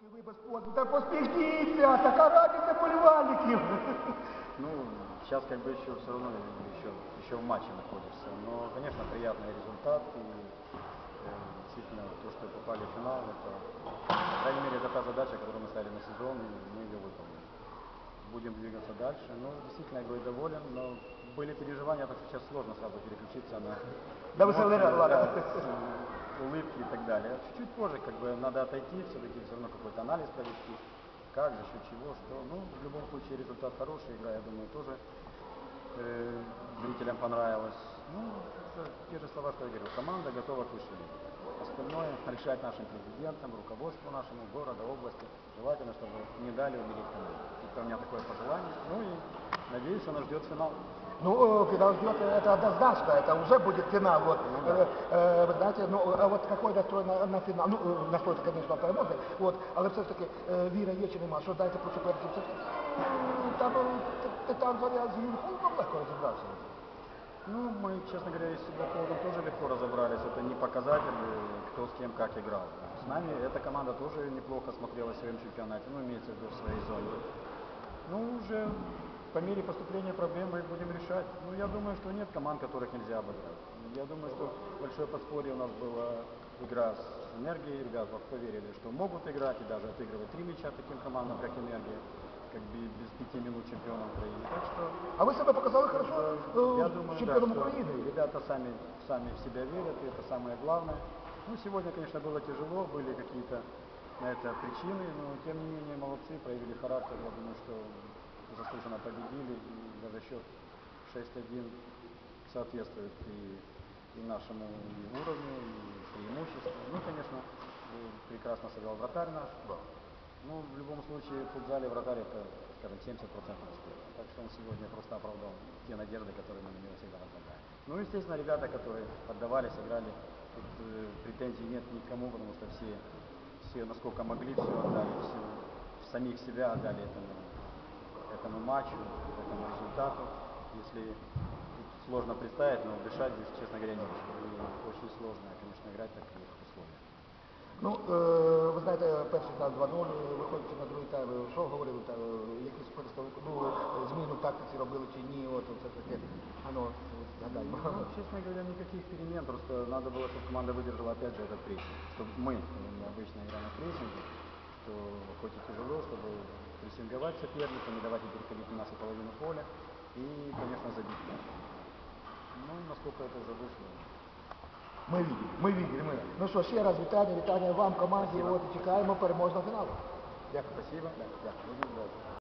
Чи ви без позу? Та поспіхніться, така радість болівальників. Ну, сейчас как бы еще все равно еще, еще в матче находишься. Но, конечно, приятный результат. И э, действительно, то, что попали в финал, это, по крайней мере, это та задача, которую мы ставили на сезон, и мы ее выполнили. Будем двигаться дальше. Ну, действительно, я говорю, доволен, но были переживания, так что сейчас сложно сразу переключиться на Да вы эмоции, солидарны, ладно. да, с, э, улыбки и так далее. Чуть-чуть позже, как бы, надо отойти, все-таки все равно какой-то анализ провести. Как, за счет чего, что. Ну, в любом случае результат хороший, игра, я думаю, тоже э, зрителям понравилась. Ну, это те же слова, что я говорил. Команда готова к высшей. Остальное решать нашим президентам, руководству нашему, города, области. Желательно, чтобы не дали умереть команде. Это у меня такое пожелание. Ну и надеюсь, что нас ждет финал. Ну, э, финал ждет, э, это однозначно, это уже будет финал. Вот. Ну да. Э, э, Вы знаете, ну, а вот какой настрой на, на фінал? Ну, е, настрой, звісно, перемоги, от, але все ж таки е, віра є чи нема, що знаєте про суперників, все ж таки, м, там е, т- титан зоря з Юнхолмом легко розібрався. Ну, мы, честно говоря, с Сибирковым тоже легко разобрались. Это не показатель, э, кто с кем как играл. С нами эта команда тоже неплохо смотрелась в своем чемпионате, ну, имеется в виду в своей зоне. Ну, уже по мере поступления проблем мы их будем решать. Ну, я думаю, что нет команд, которых нельзя обыграть. Я думаю, что большое подспорье у нас была игра с энергией. Ребята поверили, что могут играть и даже отыгрывать три мяча таким командам, как энергия, как бы без пяти минут чемпиона Украины. Так что А ви себе показали хорошо я думаю, да, чемпіоном что України. ребята сами, сами в себя верят, и это самое главное. Ну, сегодня, конечно, было тяжело, были какие-то на это причины, но тем не менее молодцы, проявили характер. Я думаю, что заслуженно победили, и даже счет 6-1 соответствует и, и нашему и уровню, и преимуществу. Ну, конечно, э, прекрасно сыграл вратарь наш. Ну, в любом случае, в футзале вратарь это, скажем, 70% успеха. Так что он сегодня просто оправдал те надежды, которые мы на него всегда возлагаем. Ну, естественно, ребята, которые отдавались, играли, тут э, претензий нет никому, потому что все, все насколько могли, все отдали, все, самих себя отдали этому, этому матчу, этому результату. Если тут сложно представить, но дышать здесь, честно говоря, не И очень сложно, конечно, играть в таких условиях. Ну, е, ви знаєте, перший тайм 2-0, виходячи на другий тайм, що говорили, та, е, якісь переставки, ну, е, зміну в тактиці робили чи ні, от це таке, ну, згадаємо. Ну, честно говоря, никаких перемен, просто надо было, чтобы команда выдержала опять же этот прессинг, чтобы мы, именно обычно игра на прессинге, что хоть и тяжело, чтобы прессинговать соперника, не давать им переходить на нашу половину поля и, конечно, забить мяч. Ну, насколько это уже вышло. Ми видели, ми видели, ми. Ну що, ще раз вітання, вітання вам, команді, от, і чекаємо переможного фіналу. Дякую. Спасибо. Дякую. Будем ждать.